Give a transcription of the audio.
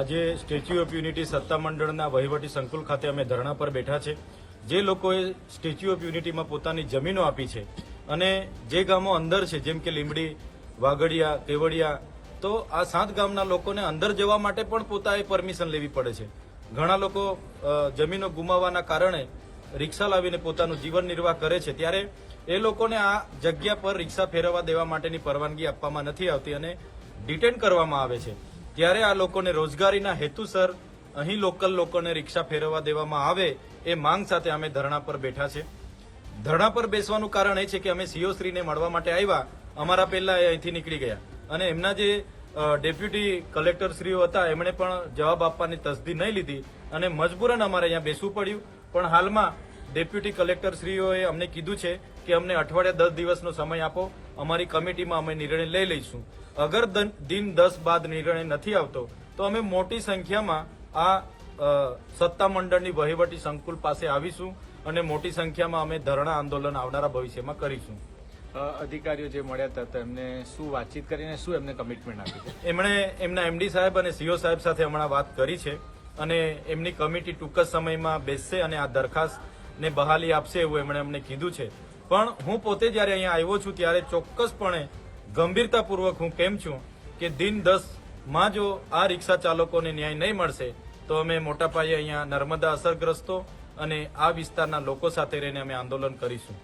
આજે statue of unity સત્તામંડળના વહીવટી સંકુલ ખાતે અમે ધરણા પર બેઠા છે. જે લોકોએ સ્ટેચ્યુ ઓફ યુનિટીમાં પોતાની જમીનો આપી છે અને જે ગામો અંદર છે, જેમ કે લીંબડી વાગડિયા કેવડિયા, તો આ સાત ગામના લોકોને અંદર જવા માટે પણ પોતાએ પરમિશન લેવી પડે છે. ઘણા લોકો જમીનો ગુમાવવાના કારણે રિક્ષા લાવીને પોતાનું જીવન નિર્વાહ કરે છે. ત્યારે એ લોકોને આ જગ્યા પર રિક્ષા ફેરવવા દેવા માટેની પરવાનગી આપવામાં નથી આવતી અને ડિટેન કરવામાં આવે છે. ત્યારે આ લોકોને રોજગારીના હેતુસર અહીં લોકલ લોકોને રિક્ષા ફેરવવા દેવામાં આવે એ માંગ સાથે અમે ધરણા પર બેઠા છે. ધરણા પર બેસવાનું કારણ એ છે કે અમે સીઓ શ્રીને મળવા માટે આવ્યા. અમારા પહેલા એ અહીંથી નીકળી ગયા. અને એમના જે ડેપ્યુટી કલેક્ટર શ્રીઓ હતા, એમણે પણ જવાબ આપવાની તસદી નહીં લીધી અને મજબૂરન અમારે અહીંયા બેસવું પડ્યું. પણ હાલમાં ડેપ્યુટી કલેક્ટર શ્રીઓએ અમને કીધું છે કે અમને અઠવાડિયા દસ દિવસનો સમય આપો અમારી કમિટીમાં અમે નિર્ણય લઈ લઈશું. અગર દન- દસ બાદ નિર્ણય નથી આવતો તો અમે મોટી સંખ્યામાં આ સત્તામંડળની વહીવટી સંકુલ પાસે આવીશું અને મોટી સંખ્યામાં અમે ધરણા આંદોલન આવનારા ભવિષ્યમાં કરીશું. અધિકારીઓ જે મળ્યા હતા તો એમને શું વાતચીત કરીને શું એમને કમિટમેન્ટ આપી? એમણે એમના એમડી સાહેબ અને સીઓ સાહેબ સાથે હમણાં વાત કરી છે અને એમની કમિટી ટૂંક જ સમયમાં બેસશે અને આ દરખાસ્તને બહાલી આપશે એવું એમણે અમને કીધું છે. પણ હું પોતે જ્યારે અહીંયા આવ્યો છું ત્યારે ચોક્કસપણે ગંભીરતાપૂર્વક હું કેમ છું કે દિન દસમાં જો આ રિક્ષા ચાલકોને ન્યાય નહીં મળશે, તો અમે મોટા પાયે અહીંયા નર્મદા અસરગ્રસ્તો અને આ વિસ્તારના લોકો સાથે રહીને અમે આંદોલન કરીશું.